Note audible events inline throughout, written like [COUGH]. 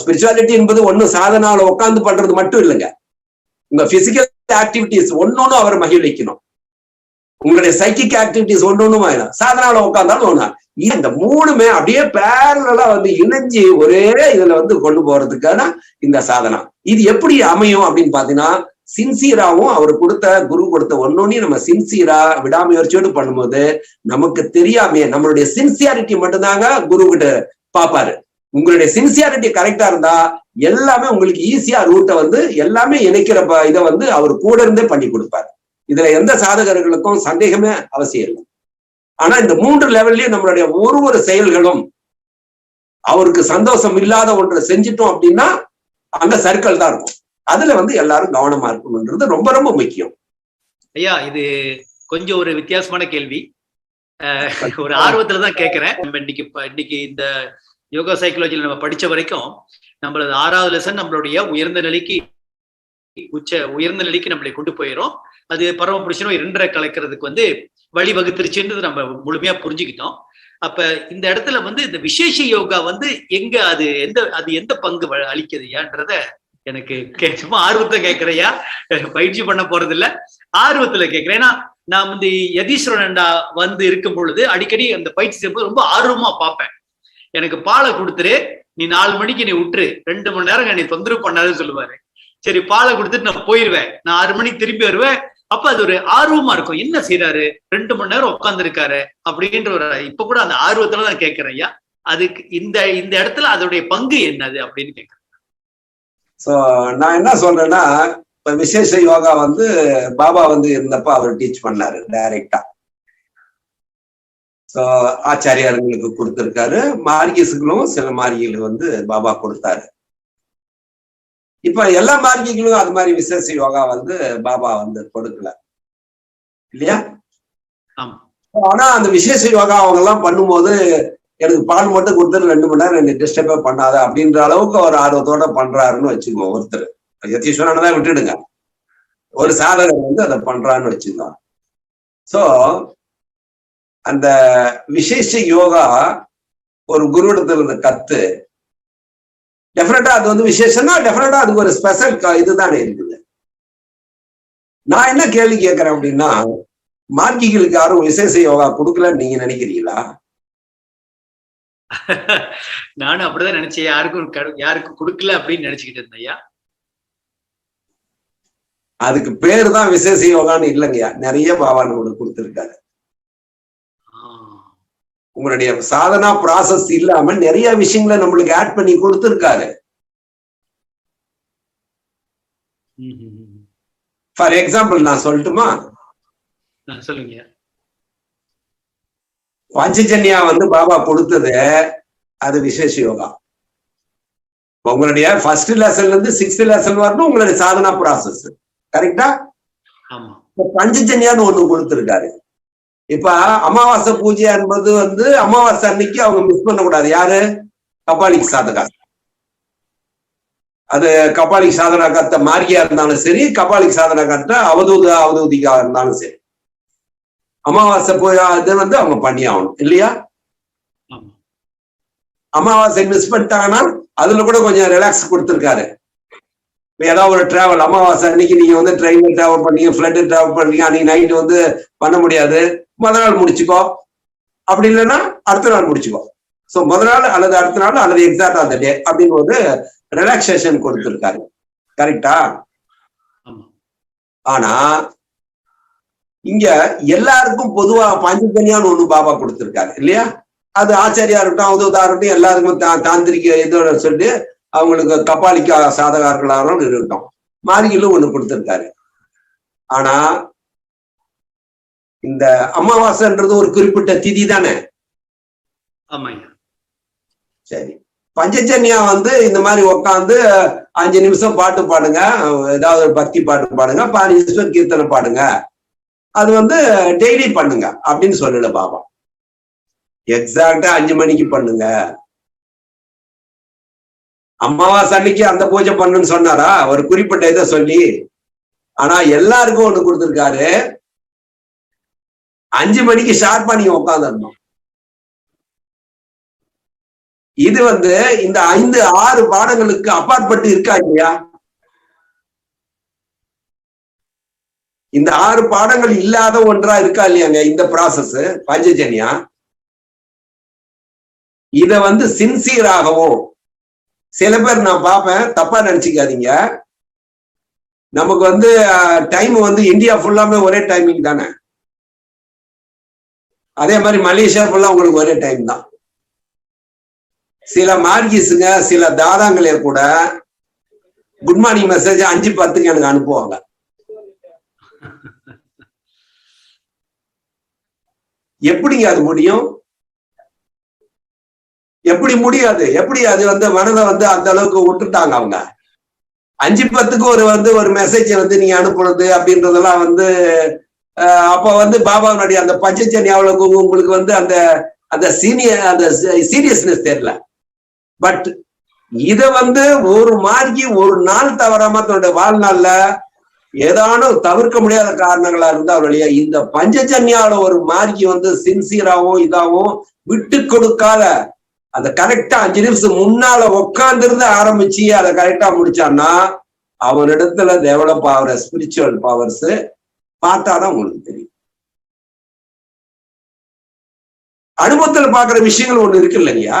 Spirituality என்பது ஒண்ணும் சாதனால உட்காந்து பண்றது மட்டும் இல்லைங்க. உங்க பிசிக்கல் ஆக்டிவிட்டிஸ் ஒன்னொன்னும் அவர் மகிழ்விக்கணும். உங்களுடைய சைக்கிக் ஆக்டிவிட்டிஸ் ஒன்னொன்னும் ஆயிடும் சாதனால உட்காந்தாலும் ஒண்ணா. இந்த மூணுமே அப்படியே பேரலா வந்து இணைஞ்சு ஒரே இதுல வந்து கொண்டு போறதுக்கான இந்த சாதனா. இது எப்படி அமையும் அப்படின்னு பாத்தீங்கன்னா சின்சியராவும் அவர் கொடுத்த குரு கொடுத்த ஒன்னொன்னையும் நம்ம சின்சியரா விடாமுயற்சியோடு பண்ணும்போது நமக்கு தெரியாமையே நம்மளுடைய சின்சியாரிட்டி மட்டும்தாங்க குரு கிட்ட பாப்பாரு. உங்களுடைய சின்சியாரிட்டி கரெக்டா இருந்தா எல்லாமே உங்களுக்கு ஈஸியா ரூட்டை வந்து எல்லாமே இணைக்கிற ப- இதை வந்து அவர் கூட இருந்தே பண்ணி கொடுப்பாரு. இதுல எந்த சாதகர்களுக்கும் சந்தேகமே அவசியம் இல்லை. ஆனா இந்த மூன்று லெவல்லயும் நம்மளுடைய ஒரு ஒரு செயல்களும் அவருக்கு சந்தோஷம் இல்லாத ஒன்றை செஞ்சிட்டோம் அப்படின்னா அங்க சர்க்கிள் தான் இருக்கும். அதுல வந்து எல்லாரும் கவனமா இருக்கணும்ன்றது ரொம்ப ரொம்ப முக்கியம். ஐயா இது கொஞ்சம் ஒரு வித்தியாசமான கேள்வி. அஹ், ஒரு ஆர்வத்துல தான் கேட்கிறேன் நம்ம இன்னைக்கு இன்னைக்கு இந்த யோகா சைக்காலஜியில் நம்ம படித்த வரைக்கும் நம்மளது ஆறாவது லெசன் நம்மளுடைய உயர்ந்த நிலைக்கு உச்ச உயர்ந்த நிலைக்கு நம்மளை கொண்டு போயிடும் அது பரம புருஷனும் இரண்டரை கலக்கிறதுக்கு வந்து வழி வகுத்துருச்சுன்றது நம்ம முழுமையா புரிஞ்சுக்கிட்டோம். அப்ப இந்த இடத்துல வந்து இந்த விசேஷ யோகா வந்து எங்க அது எந்த அது எந்த பங்கு அளிக்குதுயான்றத எனக்கு சும்மா ஆர்வத்தை கேட்கறையா பயிற்சி பண்ண போறது இல்ல ஆர்வத்துல கேட்கிறேன் ஏன்னா நான் வந்து யதீஸ்வரன்டா வந்து இருக்கும் பொழுது அடிக்கடி அந்த பயிற்சி செய்யும்போது ரொம்ப ஆர்வமா பார்ப்பேன். எனக்கு பாலை கொடுத்துரு நீ நாலு மணிக்கு நீ விட்டுரு ரெண்டு மணி நேரம் என்னை தொந்தரவு பண்ணாதுன்னு சொல்லுவாரு. சரி பாலை கொடுத்துட்டு நான் போயிருவேன். நான் ஆறு மணிக்கு திரும்பி வருவேன். அப்ப அது ஒரு ஆர்வமா இருக்கும். என்ன செய்யறாரு ரெண்டு மணி நேரம் உட்காந்துருக்காரு அப்படின்ற ஒரு இப்ப கூட அந்த ஆர்வத்துல நான் கேட்கிறேன் ஐயா. அதுக்கு இந்த இந்த இடத்துல அதோடைய பங்கு என்னது அப்படின்னு கேட்கிறேன் சோ நான் என்ன சொல்றேன்னா இப்ப விசேஷ யோகா வந்து பாபா வந்து இருந்தப்ப அவர் டீச் பண்ணாரு டைரக்டா சோ ஆச்சாரியார்களுக்கு கொடுத்திருக்காரு. மார்கிஸுகளும் சில மார்கிகள் வந்து பாபா கொடுத்தாரு. இப்ப எல்லா மார்கிகளும் அது மாதிரி விசேஷ யோகா வந்து பாபா வந்து கொடுக்கல. இல்லையா. ஆனா அந்த விசேஷ யோகா அவங்க எல்லாம் பண்ணும்போது எனக்கு பால் மட்டும் கொடுத்துட்டு ரெண்டு மணி நேரம் என்ன டிஸ்டர்பே பண்ணாத அப்படின்ற அளவுக்கு ஒரு ஆர்வத்தோட பண்றாருன்னு வச்சுக்கோ ஒருத்தர். யதீஸ்வரனை தான் விட்டுடுங்க. ஒரு சாதகர் வந்து அதை பண்றான்னு வச்சுக்கோ சோ அந்த விசேஷ யோகா ஒரு குருவிடத்துல இருந்து கத்து. டெஃபினட்டா அது வந்து விசேஷம்னா டெஃபினட்டா அதுக்கு ஒரு ஸ்பெஷல் இதுதானே இருக்குது. நான் என்ன கேள்வி கேட்கிறேன் அப்படின்னா மார்க்கிகளுக்கு யாரும் விசேஷ யோகா கொடுக்கலன்னு நீங்க நினைக்கிறீங்களா? [LAUGHS] நானும் அப்படிதான் நினைச்சேன். யாருக்கும் யாருக்கும் கொடுக்கல அப்படின்னு நினைச்சுக்கிட்டு இருந்தேன் ஐயா. அதுக்கு பேரு தான் விசேஷ யோகான்னு இல்லைங்கய்யா. நிறைய பாபா நம்மளுக்கு கொடுத்துருக்காரு. உங்களுடைய சாதனா ப்ராசஸ் இல்லாம நிறைய விஷயங்களை நம்மளுக்கு ஆட் பண்ணி கொடுத்துருக்காரு. ஃபார் எக்ஸாம்பிள் நான் சொல்லட்டுமா? சொல்லுங்க. பஞ்சஜன்யா வந்து பாபா கொடுத்தது அது விசேஷ யோகா. உங்களுடைய ஃபர்ஸ்ட் லெசன்ல இருந்து சிக்ஸ்த் லெசன் வரணும் உங்களுடைய சாதனா ப்ராசஸ் கரெக்டா பஞ்சஜன்யான்னு ஒண்ணு கொடுத்திருக்காரு. இப்ப அமாவாசை பூஜை என்பது வந்து அமாவாசை அன்னைக்கு அவங்க மிஸ் பண்ணக்கூடாது. யாரு? கபாலிக் சாதகா அது கபாலிக் சாதனா கத்த மார்கியா இருந்தாலும் சரி கபாலிக் சாதனா கத்த அவதூத அவதூதிகா இருந்தாலும் சரி. அமாவாசை பூ இது வந்து அவங்க பண்ணி ஆகணும் இல்லையா அமாவாசை மிஸ் பண்ணிட்டாங்கன்னா அதுல கூட கொஞ்சம் ரிலாக்ஸ் கொடுத்துருக்காரு. ஏதாவது ஒரு டிராவல் அமாவாசை அன்னைக்கு நீங்க வந்து ட்ரெயின்ல டிராவல் பண்ணீங்க ஃபிளைட்ல டிராவல் பண்ணீங்க அன்னைக்கு நைட் வந்து பண்ண முடியாது. முத நாள் முடிச்சுக்கோ. அப்படி இல்லைன்னா அடுத்த நாள் முடிச்சுக்கோ. ஸோ முத நாள் அல்லது அடுத்த நாள் அல்லது எக்ஸாக்டா அந்த டே அப்படின்னு ஒரு ரிலாக்ஸேஷன் கொடுத்துருக்காரு. கரெக்டா ஆனா இங்க எல்லாருக்கும் பொதுவா பஞ்சஜன்யான்னு ஒண்ணு பாபா கொடுத்திருக்காரு இல்லையா? அது ஆச்சாரியா இருக்கட்டும் அவதூதா இருக்கட்டும் எல்லாருக்கும் தா- தாந்திரிக இதோட சொல்லி அவங்களுக்கு கபாலிக்கா சாதகார்களாலும் இருக்கட்டும். மாரிகளும் ஒண்ணு கொடுத்திருக்காரு. ஆனா இந்த அமாவாசைன்றது ஒரு குறிப்பிட்ட திதி தானே? சரி. பஞ்சஜன்யா வந்து இந்த மாதிரி உட்காந்து அஞ்சு நிமிஷம் பாட்டு பாடுங்க. ஏதாவது ஒரு பக்தி பாட்டு பாடுங்க. பதினஞ்சு நிமிஷம் கீர்த்தனை பாடுங்க. அது வந்து டெய்லி பண்ணுங்க. அப்படின்னு சொல்லல பாபா. எக்ஸாக்டா அஞ்சு மணிக்கு பண்ணுங்க. அமாவாசை அன்னைக்கு அந்த பூஜை பண்ணுன்னு சொன்னாரா? ஒரு குறிப்பிட்ட இதை சொல்லி. ஆனா எல்லாருக்கும் ஒண்ணு கொடுத்துருக்காரு. அஞ்சு மணிக்கு ஷார்ப்பா நீங்க உட்காந்துருந்தோம் இது வந்து இந்த ஐந்து ஆறு பாடங்களுக்கு அப்பாற்பட்டு இருக்கா இல்லையா? இந்த ஆறு பாடங்கள் இல்லாத ஒன்றா இருக்கா இல்லையாங்க இந்த ப்ராசஸ் பஞ்சஜன்யா? இத வந்து சின்சியராகவும் சில பேர் நான் பார்ப்பேன் தப்பா நினைச்சுக்காதீங்க. நமக்கு வந்து டைம் வந்து இந்தியா ஃபுல்லாமே ஒரே டைமிங் தானே. அதே மாதிரி மலேசியா ஃபுல்லா உங்களுக்கு ஒரே டைம் தான். சில மார்கிஸுங்க சில தாதாங்களே கூட குட் மார்னிங் மெசேஜ் அஞ்சு பத்துக்கு எனக்கு அனுப்புவாங்க. எப்படிங்க அது முடியும்? எப்படி முடியாது? எப்படி அது வந்து மனதை வந்து அந்த அளவுக்கு விட்டுட்டாங்க அவங்க? அஞ்சு பத்துக்கு ஒரு வந்து ஒரு மெசேஜ் வந்து நீங்க அனுப்புறது அப்படின்றதெல்லாம் வந்து அப்ப வந்து பாபாவுடைய அந்த பஞ்சச்சனி அவ்வளவு உங்களுக்கு வந்து அந்த அந்த சீனியர் அந்த சீரியஸ்னஸ் தெரியல. பட் இத வந்து ஒரு மாதிரி ஒரு நாள் தவறாம தன்னுடைய வாழ்நாள்ல ஏதானும் தவிர்க்க முடியாத காரணங்களா இருந்தா வழியா இந்த பஞ்சஜன்யால ஒரு மார்க்கி வந்து சின்சியராகவும் இதாகவும் விட்டு கொடுக்காத அந்த கரெக்டா அஞ்சு நிமிஷம் முன்னால உட்கார்ந்து ஆரம்பிச்சு அதை கரெக்டா முடிச்சான்னா அவனிடத்துல டெவலப் ஆகிற ஸ்பிரிச்சுவல் பவர்ஸ் பார்த்தாதான் உங்களுக்கு தெரியும். அனுபவத்துல பாக்குற விஷயங்கள் ஒண்ணு இருக்கு இல்லையா.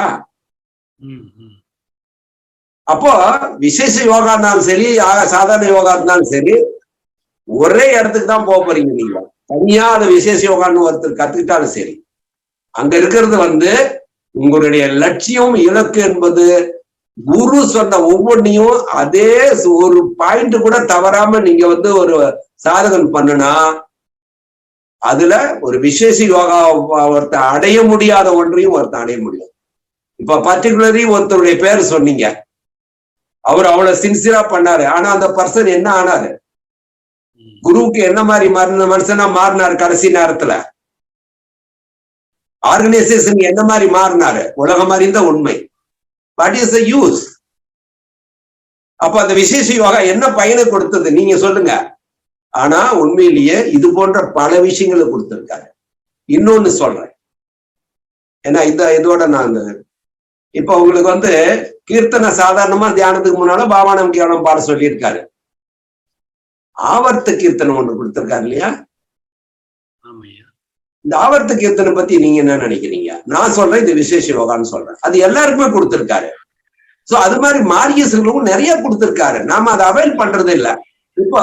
அப்போ விசேஷ யோகா இருந்தாலும் சரி சாதாரண யோகா இருந்தாலும் சரி ஒரே இடத்துக்கு தான் போக போறீங்க நீங்க. தனியா அந்த விசேஷ யோகான்னு ஒருத்தர் கத்துக்கிட்டாலும் சரி. அங்க இருக்கிறது வந்து உங்களுடைய லட்சியம் இலக்கு என்பது குரு சொன்ன ஒவ்வொன்றையும் அதே ஒரு பாயிண்ட் கூட தவறாம நீங்க வந்து ஒரு சாதகம் பண்ணுனா அதுல ஒரு விசேஷ யோகா ஒருத்த அடைய முடியாத ஒன்றையும் ஒருத்தன் அடைய முடியும் இப்ப பர்டிகுலரி ஒருத்தருடைய பேர் சொன்னீங்க. அவர் அவ்வளவு சின்சியரா பண்ணாரு. ஆனா அந்த பர்சன் என்ன ஆனாரு? குருவுக்கு என்ன மாதிரி மருந்த மனுஷனா மாறினாரு கடைசி நேரத்துல? ஆர்கனைசேஷன் என்ன மாதிரி மாறினாரு? உலகம் அறிந்த உண்மை. வாட் இஸ் த யூஸ் அப்ப அந்த விசேஷ யோகா என்ன பயனை கொடுத்தது? நீங்க சொல்லுங்க. ஆனா உண்மையிலேயே இது போன்ற பல விஷயங்களை கொடுத்திருக்காரு. இன்னொன்னு சொல்றேன். ஏன்னா இந்த இதோட நான் இந்த இப்ப உங்களுக்கு வந்து கீர்த்தனை சாதாரணமா தியானத்துக்கு முன்னால பாவானம் கேவலம் பாட சொல்லியிருக்காரு. ஆவர்த்த கீர்த்தனை ஒண்ணு கொடுத்திருக்காரு இல்லையா? இந்த ஆவர்த்த கீர்த்தனை பத்தி நீங்க என்ன நினைக்கிறீங்க? நான் சொல்றேன் இது விசேஷ யோகான்னு சொல்றேன். அது எல்லாருக்குமே கொடுத்திருக்காரு. சோ அது மாதிரி மாரியர்களுக்கும் நிறைய கொடுத்திருக்காரு. நாம அதை அவைல் பண்றது இல்ல. இப்ப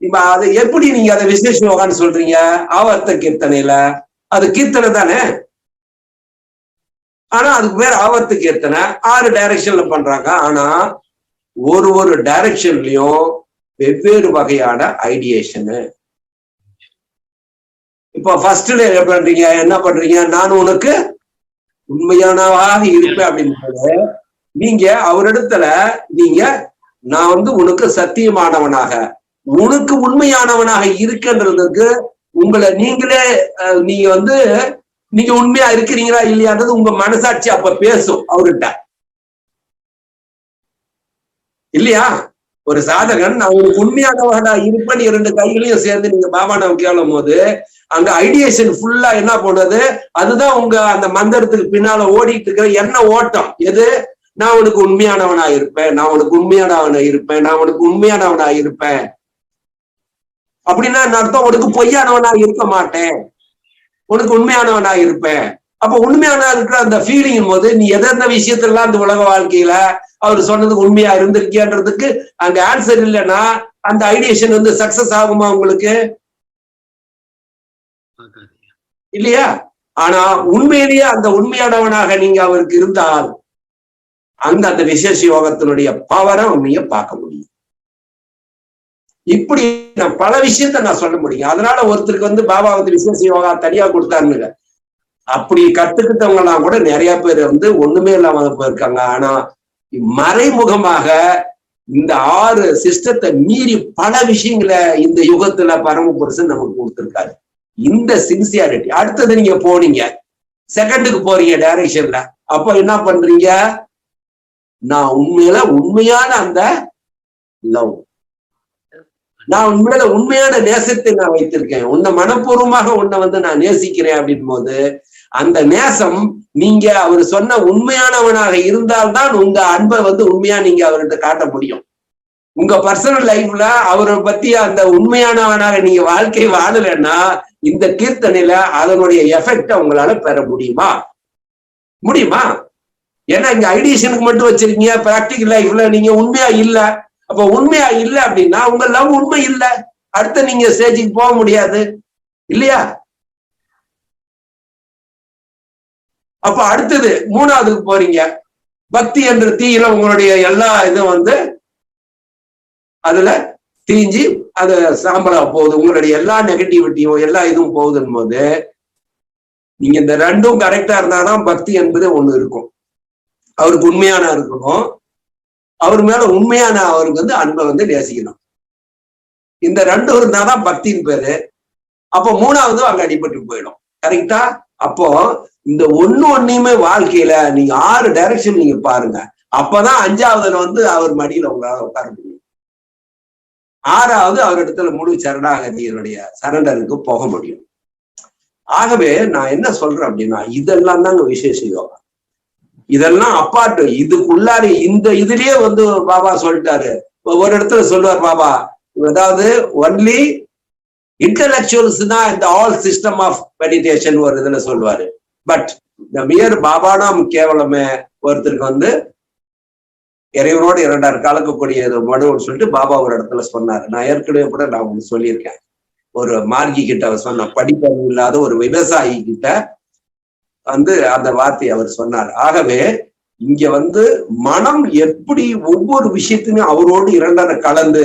இப்ப அது எப்படி நீங்க அதை விசேஷ யோகான்னு சொல்றீங்க? ஆவர்த்த கீர்த்தனையில. அது கீர்த்தனை தானே? ஆனா அதுக்கு பேர் ஆவர்த்த கீர்த்தனை. ஆறு டைரக்ஷன்ல பண்றாங்க. ஆனா ஒரு ஒரு டைரக்ஷன்லயும் வெவ்வேறு வகையான ஐடியேஷனு இப்போ ஃபர்ஸ்ட்ல என்ன பண்றீங்க? என்ன பண்றீங்க? நான் உனக்கு உண்மையானவாக இருப்பேன் அப்படின்னு நீங்க அவரிடத்துல நீங்க நான் வந்து உனக்கு சத்தியமானவனாக உனக்கு உண்மையானவனாக இருக்கின்றதுக்கு உங்களை நீங்களே நீங்க வந்து நீங்க உண்மையா இருக்கிறீங்களா இல்லையான்றது உங்க மனசாட்சி அப்ப பேசும் அவர்கிட்ட. இல்லையா? ஒரு சாதகன் நான் உனக்கு உண்மையானவனா இருப்பேன் இரண்டு கைகளையும் சேர்ந்து நீங்க பாபா நாம் கேளும் போது அங்க ஐடியேஷன் ஃபுல்லா என்ன பண்ணுது? அதுதான் உங்க அந்த மந்திரத்துக்கு பின்னால ஓடிட்டு இருக்கிற என்ன ஓட்டம்? எது? நான் உனக்கு உண்மையானவனா இருப்பேன் நான் உனக்கு உண்மையானவனா இருப்பேன் நான் உனக்கு உண்மையானவனா இருப்பேன். அப்படின்னா என்ன அர்த்தம்? உனக்கு பொய்யானவனா இருக்க மாட்டேன். உனக்கு உண்மையானவனா இருப்பேன். அப்ப உண்மையான இருக்கிற அந்த ஃபீலிங் போது நீ எதெந்த விஷயத்திலாம் அந்த உலக வாழ்க்கையில அவர் சொன்னது உண்மையா இருந்திருக்கியன்றதுக்கு அங்க ஆன்சர் இல்லைன்னா அந்த ஐடியேஷன் வந்து சக்சஸ் ஆகுமா உங்களுக்கு? இல்லையா? ஆனா உண்மையிலேயே அந்த உண்மையானவனாக நீங்க அவருக்கு இருந்தால் அந்த அந்த விசேஷ யோகத்தினுடைய பவரை உண்மைய பார்க்க முடியும். இப்படி நான் பல விஷயத்த நான் சொல்ல முடியும். அதனால ஒருத்தருக்கு வந்து பாபா வந்து விசேஷ யோகா தனியா கொடுத்தாருன்னு அப்படி கத்துக்கிட்டவங்கன்னா கூட நிறைய பேர் வந்து ஒண்ணுமே இல்லாம போயிருக்காங்க. ஆனா மறைமுகமாக இந்த ஆறு சிஸ்டத்தை மீறி பல விஷயங்களை இந்த யுகத்துல பரமபுருஷன் நமக்கு கொடுத்துருக்காரு. இந்த சின்சியாரிட்டி அடுத்தது நீங்க போனீங்க. செகண்டுக்கு போறீங்க டைரக்ஷன்ல அப்போ என்ன பண்றீங்க? நான் உண்மையில உண்மையான அந்த லவ் நான் உண்மையில உண்மையான நேசத்தை நான் வைத்திருக்கேன். உன்னை மனப்பூர்வமாக உன்னை வந்து நான் நேசிக்கிறேன் அப்படின் போது அந்த நேசம் நீங்க அவர் சொன்ன உண்மையானவனாக இருந்தால்தான் உங்க அன்பை வந்து உண்மையா நீங்க அவர்கிட்ட காட்ட முடியும். உங்க பர்சனல் லைஃப்ல அவரை பத்தி அந்த உண்மையானவனாக நீங்க வாழ்க்கை வாழலைன்னா இந்த கீர்த்தனையில அதனுடைய எஃபெக்ட உங்களால பெற முடியுமா? முடியுமா? ஏன்னா இங்க ஐடியேஷனுக்கு மட்டும் வச்சிருக்கீங்க பிராக்டிக்கல் லைஃப்ல நீங்க உண்மையா இல்ல. அப்ப உண்மையா இல்ல அப்படின்னா உங்க லவ் உண்மை இல்ல. அடுத்த நீங்க ஸ்டேஜுக்கு போக முடியாது. இல்லையா? அப்ப அடுத்தது மூணாவதுக்கு போறீங்க. பக்தி என்ற தீயில உங்களுடைய எல்லா இதுவும் வந்து அதுல தீஞ்சி அது சாம்பலா போகுது. உங்களுடைய எல்லா நெகட்டிவிட்டியும் எல்லா இதுவும் போகுதுன்னு போது நீங்க இந்த ரெண்டும் கரெக்டா இருந்தாதான் பக்தி என்பது ஒண்ணு இருக்கும். அவருக்கு உண்மையான இருக்கணும். அவர் மேல உண்மையான அவருக்கு வந்து அன்பை வந்து நேசிக்கணும். இந்த ரெண்டும் இருந்தாதான் பக்தின்னு பேரு. அப்போ மூணாவது அங்க அடிபட்டு போயிடும். கரெக்டா அப்போ இந்த ஒண்ணு ஒன்னையுமே வாழ்க்கையில நீங்க ஆறு டைரக்ஷன் நீங்க பாருங்க. அப்பதான் அஞ்சாவதுல வந்து அவர் மடியில உங்களால உட்கார முடியும். ஆறாவது அவர் இடத்துல முழு சரணாகதியினுடைய சரண்டருக்கு போக முடியும். ஆகவே நான் என்ன சொல்றேன் அப்படின்னா இதெல்லாம் தாங்க விசேஷ யோகா. இதெல்லாம் அப்பாட்டு இதுக்குள்ளார இந்த இதுலயே வந்து பாபா சொல்லிட்டாரு. ஒரு இடத்துல சொல்லுவார் பாபா அதாவது ஒன்லி இன்டலெக்சுவல்ஸ் தான் இந்த ஆல் சிஸ்டம் ஆஃப் மெடிடேஷன் ஒரு இதுல சொல்லுவாரு. பட் இந்த மியர் பாபானாம் கேவலமே ஒருத்தருக்கு வந்து இறைவனோடு இரண்டாறு காலக்கக்கூடிய மனுன்னு சொல்லிட்டு பாபா ஒரு இடத்துல சொன்னாரு. நான் ஏற்கனவே கூட நான் உங்களுக்கு சொல்லியிருக்கேன். ஒரு மார்கி கிட்ட அவர் சொன்ன படிப்பறிவு இல்லாத ஒரு விவசாயி கிட்ட வந்து அந்த வார்த்தையை அவர் சொன்னார். ஆகவே இங்க வந்து மனம் எப்படி ஒவ்வொரு விஷயத்தையுமே அவரோடு இரண்டரை கலந்து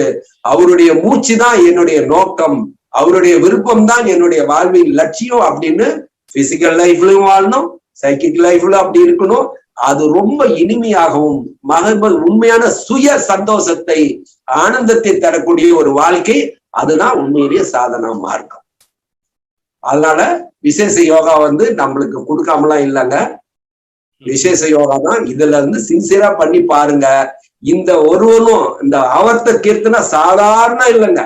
அவருடைய மூச்சு தான் என்னுடைய நோக்கம் அவருடைய விருப்பம் தான் என்னுடைய வாழ்வின் லட்சியம் அப்படின்னு பிசிக்கல் லைஃப்லயும் வாழணும் சைக்கிக் லைஃப்ல அப்படி இருக்கணும். அது ரொம்ப இனிமையாகவும் மகப உண்மையான சுய சந்தோஷத்தை ஆனந்தத்தை தரக்கூடிய ஒரு வாழ்க்கை அதுதான் உண்மையிலேயே சாதனா மார்க்கம். அதனால விசேஷ யோகா வந்து நம்மளுக்கு கொடுக்காமலாம் இல்லைங்க. விசேஷ யோகா தான் இதுல இருந்து சின்சியரா பண்ணி பாருங்க. இந்த ஒருவனும் இந்த அவர்த்த கீர்த்தனா சாதாரண இல்லைங்க.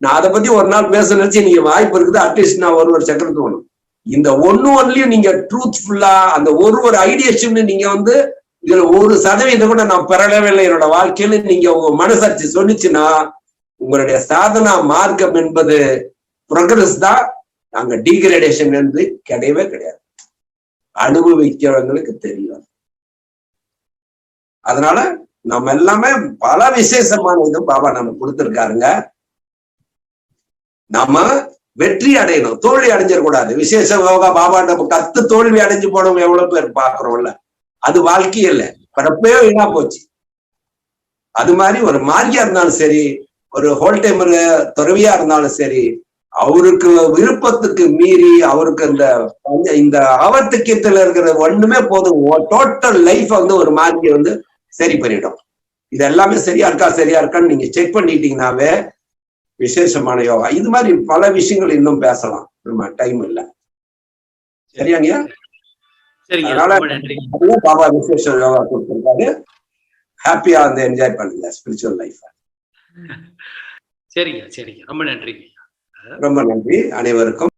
நான் அதை பத்தி ஒரு நாள் பேச நினைச்சு நீங்க வாய்ப்பு இருக்குது அட்லீஸ்ட் நான் ஒரு ஒரு சக்கரத்து வேணும் இந்த ஒன்னு ஒன்லயும் நீங்க ட்ரூத்ஃபுல்லா அந்த ஒரு ஒரு ஐடியேஷன் நீங்க வந்து இதுல ஒரு சதவீதம் கூட நான் பெறவே இல்லை. என்னோட வாழ்க்கையில நீங்க உங்க மனசாட்சி சொன்னிச்சுன்னா உங்களுடைய சாதனா மார்க்கம் என்பது ப்ரொக்ரஸ் தான். நாங்க டிகிரேடேஷன் என்று கிடையவே கிடையாது. அனுபவிக்கிறவங்களுக்கு தெரியும். அதனால நம்ம எல்லாமே பல விசேஷமான இது பாபா நம்ம கொடுத்திருக்காருங்க. நம்ம வெற்றி அடையணும் தோல்வி அடைஞ்சிடக்கூடாது விசேஷ யோகா பாபா நம்ம கத்து தோல்வி அடைஞ்சு போனவங்க எவ்வளவு பேர் பாக்குறோம்ல அது வாழ்க்கையே இல்லை. பிறப்பையோ வீணா போச்சு. அது மாதிரி ஒரு மார்க்கியா இருந்தாலும் சரி ஒரு ஹோல் டைமர் துறவியா இருந்தாலும் சரி அவருக்கு விருப்பத்துக்கு மீறி அவருக்கு இந்த இந்த அவர்த்துக்கியத்துல இருக்கிற ஒண்ணுமே போதும். டோட்டல் லைஃப் வந்து ஒரு மாதிரி வந்து சரி பண்ணிடும் இது எல்லாமே சரியா இருக்கா சரியா இருக்கான்னு நீங்க செக் பண்ணிட்டீங்கன்னாவே விசேஷமான யோகா. இது மாதிரி பல விஷயங்கள் இன்னும் பேசலாம். நம்ம டைம் இல்ல. சரிங்க. அதனால நன்றி. பாபா விசேஷ யோகா கொடுத்திருக்காரு. ஹாப்பியா வந்து என்ஜாய் பண்ணுங்க ஸ்பிரிச்சுவல் லைஃப் சரிங்க சரிங்க. ரொம்ப நன்றிங்க. ரொம்ப நன்றி. அனைவருக்கும்.